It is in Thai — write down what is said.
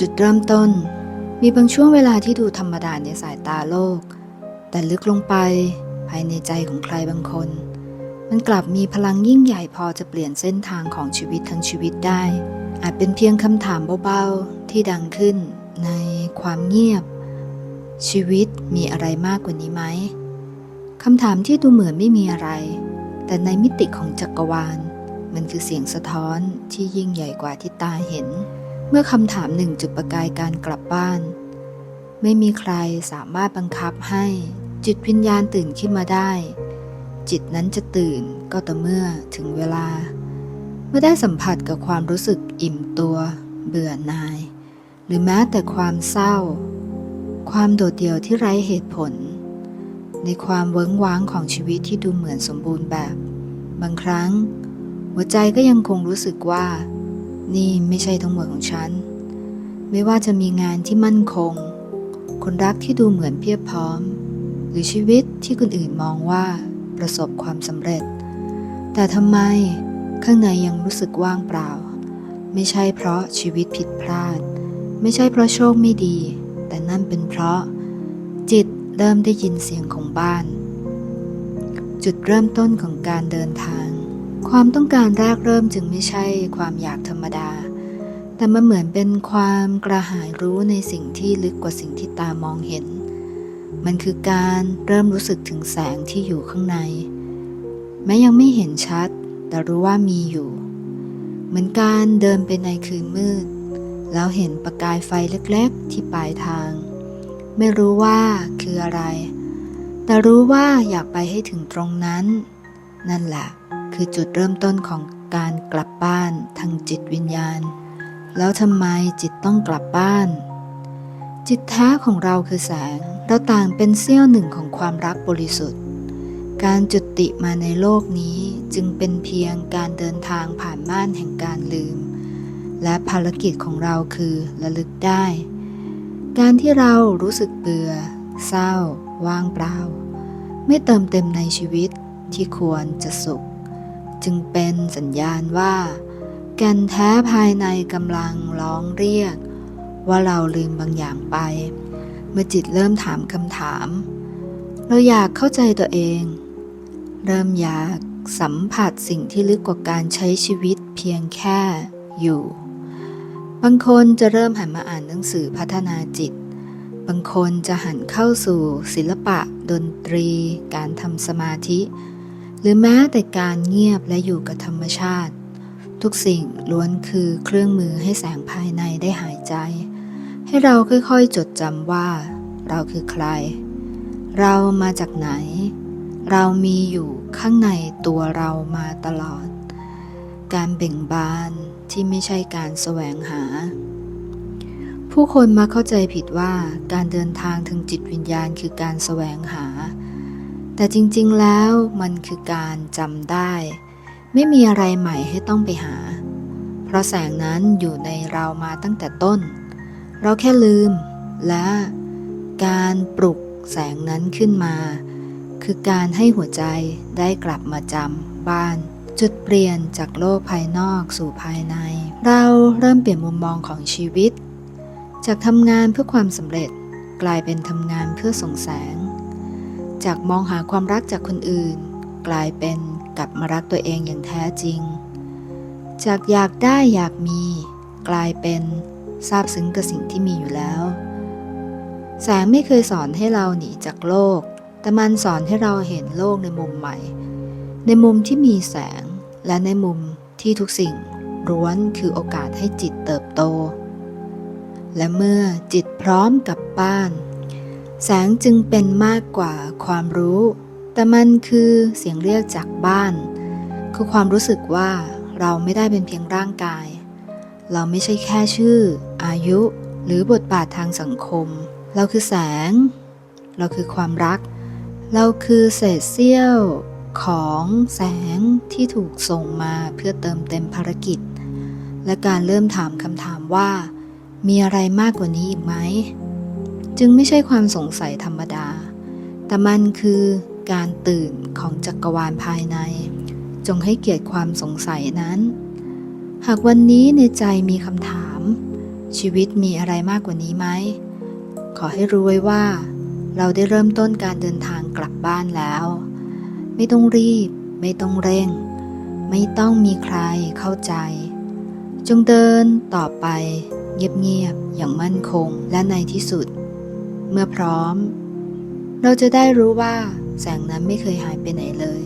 จุดเริ่มต้น มีบางช่วงเวลาที่ดูธรรมดาในสายตาโลก แต่ลึกลงไปภายในใจของใครบางคน มันกลับมีพลังยิ่งใหญ่พอจะเปลี่ยนเส้นทางของชีวิตทั้งชีวิตได้ อาจเป็นเพียงคำถามเบาๆที่ดังขึ้นในความเงียบ ชีวิตมีอะไรมากกว่านี้ไหมคำถามที่ดูเหมือนไม่มีอะไร แต่ในมิติของจักรวาล มันคือเสียงสะท้อนที่ยิ่งใหญ่กว่าที่ตาเห็น เมื่อคำถามหนึ่งจุดประกายการกลับบ้าน ไม่มีใครสามารถบังคับให้จิตวิญญาณตื่นขึ้นมาได้ จิตนั้นจะตื่นก็ต่อเมื่อถึงเวลา เมื่อได้สัมผัสกับความรู้สึกอิ่มตัว เบื่อหน่าย หรือแม้แต่ความเศร้า ความโดดเดี่ยวที่ไร้เหตุผล ในความเวิ้งว้างของชีวิตที่ดูเหมือนสมบูรณ์แบบ บางครั้ง หัวใจก็ยังคงรู้สึกว่า นี่ไม่ใช่ทั้งหมดของฉัน ไม่ว่าจะมีงานที่มั่นคง คนรักที่ดูเหมือนเพียบพร้อม หรือชีวิตที่คนอื่นมองว่าประสบความสำเร็จ แต่ทำไมข้างในยังรู้สึกว่างเปล่า ไม่ใช่เพราะชีวิตผิดพลาด ไม่ใช่เพราะโชคไม่ดี แต่นั่นเป็นเพราะ จิตเริ่มได้ยินเสียงของบ้าน จุดเริ่มต้นของการเดินทาง ความต้องการแรกเริ่มจึงไม่ใช่ความอยากธรรมดา แต่มันเหมือนเป็นความกระหายรู้ในสิ่งที่ลึกกว่าสิ่งที่ตามองเห็น มันคือการเริ่มรู้สึกถึงแสงที่อยู่ข้างใน แม้ยังไม่เห็นชัด แต่รู้ว่ามีอยู่ เหมือนการเดินไปในคืนมืด แล้วเห็นประกายไฟเล็กๆ ที่ปลายทาง ไม่รู้ว่าคืออะไร แต่รู้ว่าอยากไปให้ถึงตรงนั้น นั่นแหละ คือจุดเริ่มต้นของการกลับบ้านทางจิตวิญญาณ แล้วทำไมจิตต้องกลับบ้าน จิตแท้ของเราคือแสง เราต่างเป็นเสี้ยวหนึ่งของความรักบริสุทธิ์ การจุติมาในโลกนี้จึงเป็นเพียงการเดินทางผ่านม่านแห่งการลืม และภารกิจของเราคือระลึกได้ การที่เรารู้สึกเบื่อ เศร้า ว่างเปล่า ไม่เติมเต็มในชีวิตที่ควรจะสุข จึงเป็นสัญญาณว่า แก่นแท้ภายในกำลังร้องเรียก ว่าเราลืมบางอย่างไป เมื่อจิตเริ่มถามคำถาม เราอยากเข้าใจตัวเอง เริ่มอยากสัมผัสสิ่งที่ลึกกว่าการใช้ชีวิตเพียงแค่อยู่ บางคนจะเริ่มหันมาอ่านหนังสือพัฒนาจิต บางคนจะหันเข้าสู่ศิลปะ ดนตรี การทำสมาธิ หรือแม้แต่การเงียบและอยู่กับธรรมชาติ ทุกสิ่งล้วนคือเครื่องมือให้แสงภายในได้หายใจ ให้เราค่อยๆจดจำว่า เราคือใคร เรามาจากไหน เรามีอยู่ข้างในตัวเรามาตลอด การเบ่งบานที่ไม่ใช่การแสวงหา ผู้คนมาเข้าใจผิดว่าการเดินทางทางจิตวิญญาณคือการแสวงหา แต่จริงๆแล้วมันคือการจำได้ ไม่มีอะไรใหม่ให้ต้องไปหา เพราะแสงนั้นอยู่ในเรามาตั้งแต่ต้น เราแค่ลืม และการปลุกแสงนั้นขึ้นมา คือการให้หัวใจได้กลับมาจำบ้าน จุดเปลี่ยนจากโลกภายนอกสู่ภายใน เราเริ่มเปลี่ยนมุมมองของชีวิต จากทำงานเพื่อความสำเร็จกลายเป็นทำงานเพื่อส่งแสง จากมองหาความรักจากคนอื่น กลายเป็นกลับมารักตัวเองอย่างแท้จริง จากอยากได้อยากมี กลายเป็นซาบซึ้งกับสิ่งที่มีอยู่แล้ว แสงไม่เคยสอนให้เราหนีจากโลก แต่มันสอนให้เราเห็นโลกในมุมใหม่ ในมุมที่มีแสงและในมุมที่ทุกสิ่งล้วนคือโอกาสให้จิตเติบโต และเมื่อจิตพร้อมกับบ้าน แสงจึงเป็นมากกว่าความรู้ แต่มันคือเสียงเรียกจากบ้าน คือความรู้สึกว่าเราไม่ได้เป็นเพียงร่างกาย เราไม่ใช่แค่ชื่อ อายุ หรือบทบาททางสังคม เราคือแสง เราคือความรัก เราคือเศษเสี้ยวของแสงที่ถูกส่งมาเพื่อเติมเต็มภารกิจ และการเริ่มถามคำถามว่า มีอะไรมากกว่านี้อีกไหม จึงไม่ใช่ความสงสัยธรรมดา แต่มันคือการตื่นของจักรวาลภายใน จงให้เกียรติความสงสัยนั้น หากวันนี้ในใจมีคำถาม ชีวิตมีอะไรมากกว่านี้ไหม ขอให้รู้ไว้ว่า เราได้เริ่มต้นการเดินทางกลับบ้านแล้ว ไม่ต้องรีบ ไม่ต้องเร่ง ไม่ต้องมีใครเข้าใจ จงเดินต่อไปเงียบๆอย่างมั่นคงและในที่สุด เมื่อพร้อม เราจะได้รู้ว่าแสงนั้นไม่เคยหายไปไหนเลย